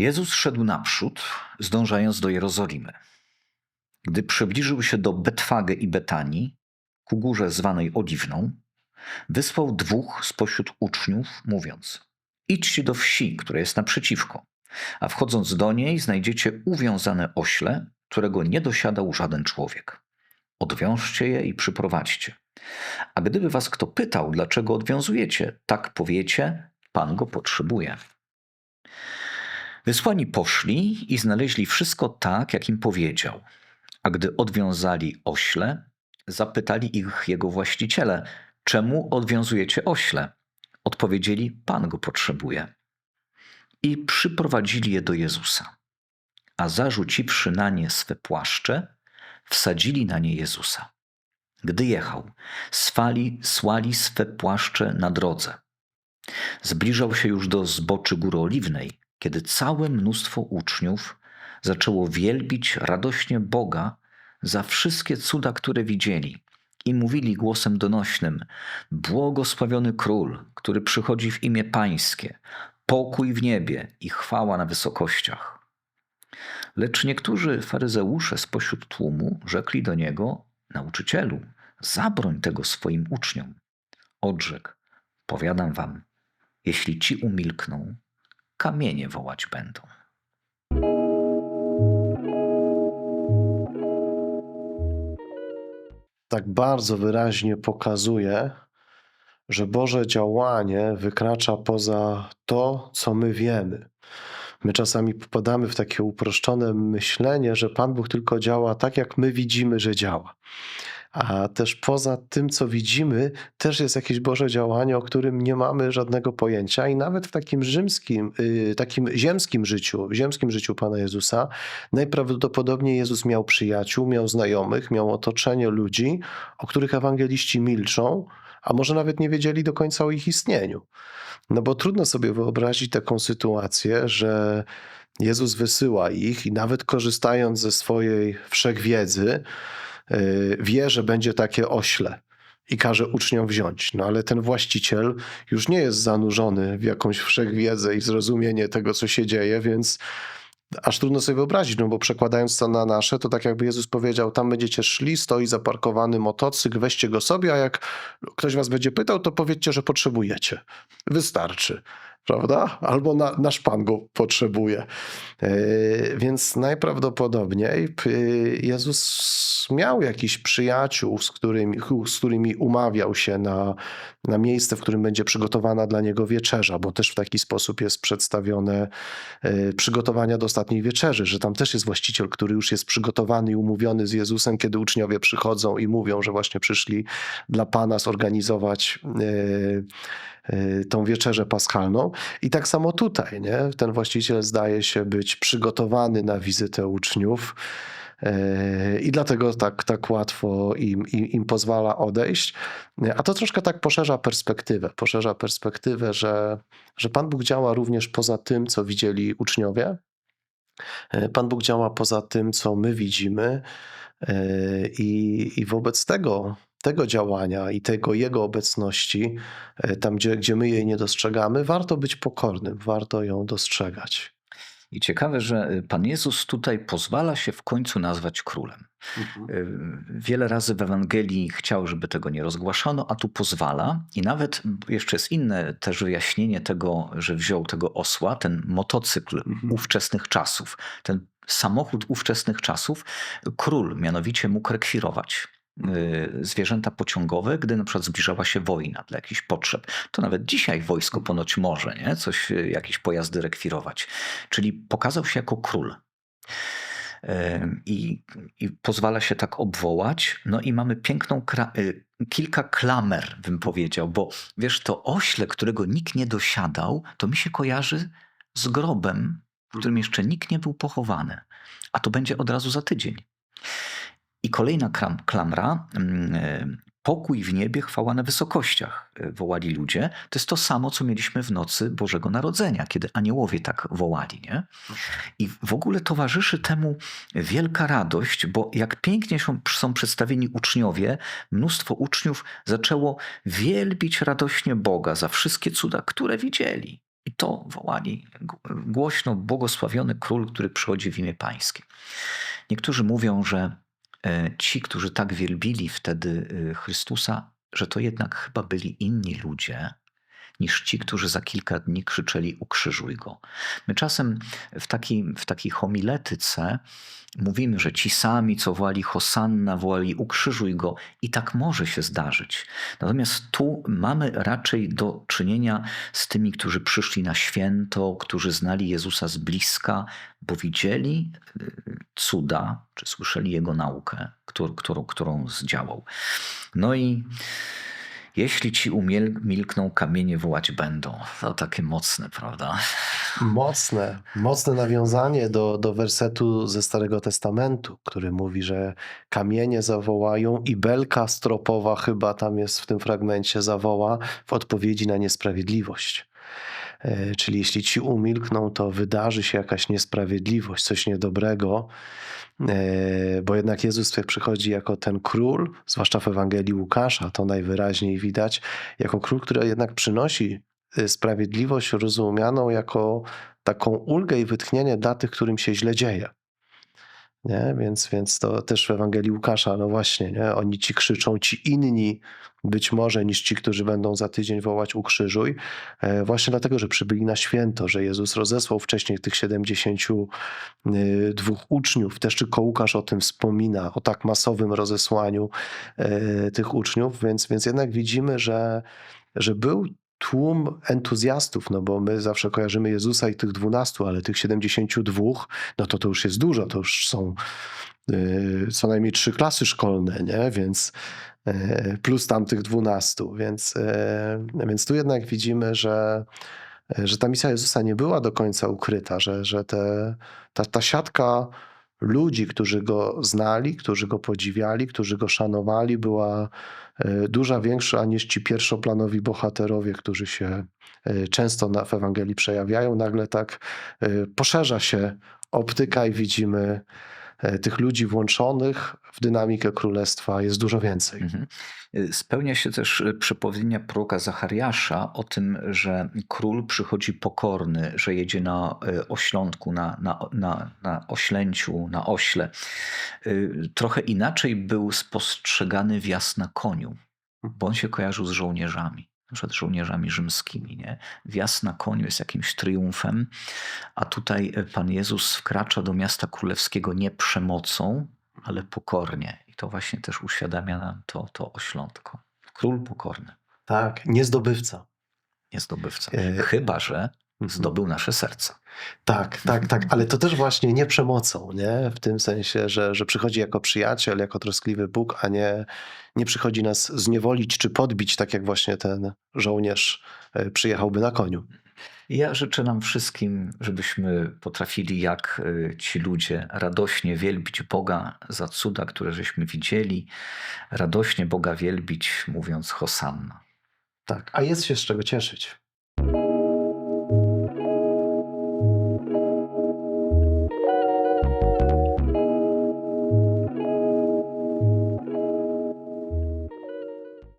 Jezus szedł naprzód, zdążając do Jerozolimy. Gdy przybliżył się do Betwagę i Betanii, ku górze zwanej Oliwną, wysłał dwóch spośród uczniów, mówiąc: Idźcie do wsi, która jest naprzeciwko, a wchodząc do niej znajdziecie uwiązane ośle, którego nie dosiadał żaden człowiek. Odwiążcie je i przyprowadźcie. A gdyby was kto pytał, dlaczego odwiązujecie, tak powiecie: Pan go potrzebuje. Wysłani poszli i znaleźli wszystko tak, jak im powiedział. A gdy odwiązali ośle, zapytali ich jego właściciele, czemu odwiązujecie ośle? Odpowiedzieli, Pan go potrzebuje. I przyprowadzili je do Jezusa. A zarzuciwszy na nie swe płaszcze, wsadzili na nie Jezusa. Gdy jechał, swali, słali swe płaszcze na drodze. Zbliżał się już do zboczy Góry Oliwnej, kiedy całe mnóstwo uczniów zaczęło wielbić radośnie Boga za wszystkie cuda, które widzieli. I mówili głosem donośnym: Błogosławiony król, który przychodzi w imię Pańskie, pokój w niebie i chwała na wysokościach. Lecz niektórzy faryzeusze spośród tłumu rzekli do niego: Nauczycielu, zabroń tego swoim uczniom. Odrzekł: Powiadam wam, jeśli ci umilkną, kamienie wołać będą. tak bardzo wyraźnie pokazuje, że Boże działanie wykracza poza to, co my wiemy. My czasami popadamy w takie uproszczone myślenie, że Pan Bóg tylko działa tak, jak my widzimy, że działa. A też poza tym, co widzimy, też jest jakieś Boże działanie, o którym nie mamy żadnego pojęcia. I nawet w takim rzymskim, y, takim ziemskim życiu, ziemskim życiu Pana Jezusa, najprawdopodobniej Jezus miał przyjaciół, miał znajomych, miał otoczenie ludzi, o których ewangeliści milczą, a może nawet nie wiedzieli do końca o ich istnieniu. No bo trudno sobie wyobrazić taką sytuację, że Jezus wysyła ich i nawet korzystając ze swojej wszechwiedzy, wie, że będzie takie ośle i każe uczniom wziąć. No ale ten właściciel już nie jest zanurzony w jakąś wszechwiedzę i zrozumienie tego, co się dzieje, więc aż trudno sobie wyobrazić, no bo przekładając to na nasze, to tak jakby Jezus powiedział, tam będziecie szli, stoi zaparkowany motocykl, weźcie go sobie, a jak ktoś was będzie pytał, to powiedzcie, że potrzebujecie. Wystarczy. Prawda? Albo na, nasz Pan go potrzebuje. Yy, więc najprawdopodobniej yy, Jezus miał jakichś przyjaciół, z którymi, z którymi umawiał się na, na miejsce, w którym będzie przygotowana dla niego wieczerza, bo też w taki sposób jest przedstawione yy, przygotowania do ostatniej wieczerzy, że tam też jest właściciel, który już jest przygotowany i umówiony z Jezusem, kiedy uczniowie przychodzą i mówią, że właśnie przyszli dla Pana zorganizować yy, yy, tą wieczerzę paschalną. I tak samo tutaj, nie? ten właściciel zdaje się być przygotowany na wizytę uczniów. Yy, I dlatego tak, tak łatwo im, im, im pozwala odejść. A to troszkę tak poszerza perspektywę. Poszerza perspektywę, że, że Pan Bóg działa również poza tym, co widzieli uczniowie. Yy, Pan Bóg działa poza tym, co my widzimy. Yy, I, i wobec tego tego działania i tego Jego obecności, tam gdzie, gdzie my jej nie dostrzegamy, warto być pokornym, warto ją dostrzegać. I ciekawe, że Pan Jezus tutaj pozwala się w końcu nazwać królem. Y, Wiele razy w Ewangelii chciał, żeby tego nie rozgłaszano, a tu pozwala. I nawet jeszcze jest inne też wyjaśnienie tego, że wziął tego osła, ten motocykl Mhm. ówczesnych czasów, ten samochód ówczesnych czasów, król mianowicie mógł rekwirować y, zwierzęta pociągowe, gdy na przykład zbliżała się wojna dla jakichś potrzeb. To nawet dzisiaj wojsko ponoć może nie? Coś, y, jakieś pojazdy rekwirować. Czyli pokazał się jako król. I, I pozwala się tak obwołać. No i mamy piękną, y, kilka klamer, bym powiedział, bo wiesz, to ośle, którego nikt nie dosiadał, to mi się kojarzy z grobem, w którym jeszcze nikt nie był pochowany. A to będzie od razu za tydzień. I kolejna klamra. mm, y, Pokój w niebie, chwała na wysokościach, y, wołali ludzie. To jest to samo, co mieliśmy w nocy Bożego Narodzenia, kiedy aniołowie tak wołali. Nie? I w ogóle towarzyszy temu wielka radość, bo jak pięknie są, przedstawieni uczniowie, mnóstwo uczniów zaczęło wielbić radośnie Boga za wszystkie cuda, które widzieli. I to wołali głośno błogosławiony król, który przychodzi w imię pańskie. Niektórzy mówią, że e, ci, którzy tak wielbili wtedy e, Chrystusa, że to jednak chyba byli inni ludzie niż ci, którzy za kilka dni krzyczeli ukrzyżuj go. My czasem w, takiej w takiej homiletyce mówimy, że ci sami, co wołali Hosanna, wołali ukrzyżuj go i tak może się zdarzyć. Natomiast tu mamy raczej do czynienia z tymi, którzy przyszli na święto, którzy znali Jezusa z bliska, bo widzieli y, cuda, czy słyszeli Jego naukę, którą, którą, którą zdziałał. No i jeśli ci umilkną, kamienie wołać będą. To takie mocne, prawda? Mocne, mocne nawiązanie do, do wersetu ze Starego Testamentu, który mówi, że kamienie zawołają i belka stropowa chyba tam jest w tym fragmencie zawoła w odpowiedzi na niesprawiedliwość. E, Czyli jeśli ci umilkną, to wydarzy się jakaś niesprawiedliwość, coś niedobrego, E, bo jednak Jezus przychodzi jako ten król, zwłaszcza w Ewangelii Łukasza, to najwyraźniej widać, jako król, który jednak przynosi y, sprawiedliwość rozumianą jako taką ulgę i wytchnienie dla tych, którym się źle dzieje. Nie? Więc, więc to też w Ewangelii Łukasza, no właśnie, nie? oni ci krzyczą, ci inni być może niż ci, którzy będą za tydzień wołać ukrzyżuj, e, właśnie dlatego, że przybyli na święto, że Jezus rozesłał wcześniej tych 72 uczniów. Też tylko Łukasz o tym wspomina, o tak masowym rozesłaniu e, tych uczniów, więc, więc jednak widzimy, że, że był tłum entuzjastów, no bo my zawsze kojarzymy Jezusa i tych dwunastu, ale tych 72, no to to już jest dużo, to już są y, co najmniej trzy klasy szkolne, nie? Więc y, plus tam tych dwunastu, więc, y, więc tu jednak widzimy, że, że ta misja Jezusa nie była do końca ukryta, że, że te, ta, ta siatka ludzi, którzy go znali, którzy go podziwiali, którzy go szanowali, była e, duża większa niż ci pierwszoplanowi bohaterowie, którzy się e, często na, w Ewangelii przejawiają. Nagle tak e, poszerza się optyka i widzimy tych ludzi włączonych w dynamikę królestwa jest dużo więcej. Mhm. Y, Spełnia się też y, przepowiednia proroka Zachariasza o tym, że król przychodzi pokorny, że jedzie na oślątku, na, na, na, na oślęciu, na ośle. Trochę inaczej był spostrzegany wjazd na koniu, bo on się kojarzył z żołnierzami. Przykład żołnierzami rzymskimi. Nie? Wjazd na koniu jest jakimś triumfem, a tutaj y, Pan Jezus wkracza do miasta królewskiego nie przemocą, ale pokornie. I to właśnie też uświadamia nam to, to oślątko. Król pokorny, Tak, nie zdobywca. nie zdobywca. E, Chyba, że zdobył nasze serca. Tak, tak, tak, ale to też właśnie nie przemocą, nie? W tym sensie, że, że przychodzi jako przyjaciel, jako troskliwy Bóg, a nie, nie przychodzi nas zniewolić czy podbić, tak jak właśnie ten żołnierz e, przyjechałby na koniu. Ja życzę nam wszystkim, żebyśmy potrafili, jak y, ci ludzie, radośnie wielbić Boga za cuda, które żeśmy widzieli, radośnie Boga wielbić, mówiąc Hosanna. Tak, a jest się z czego cieszyć.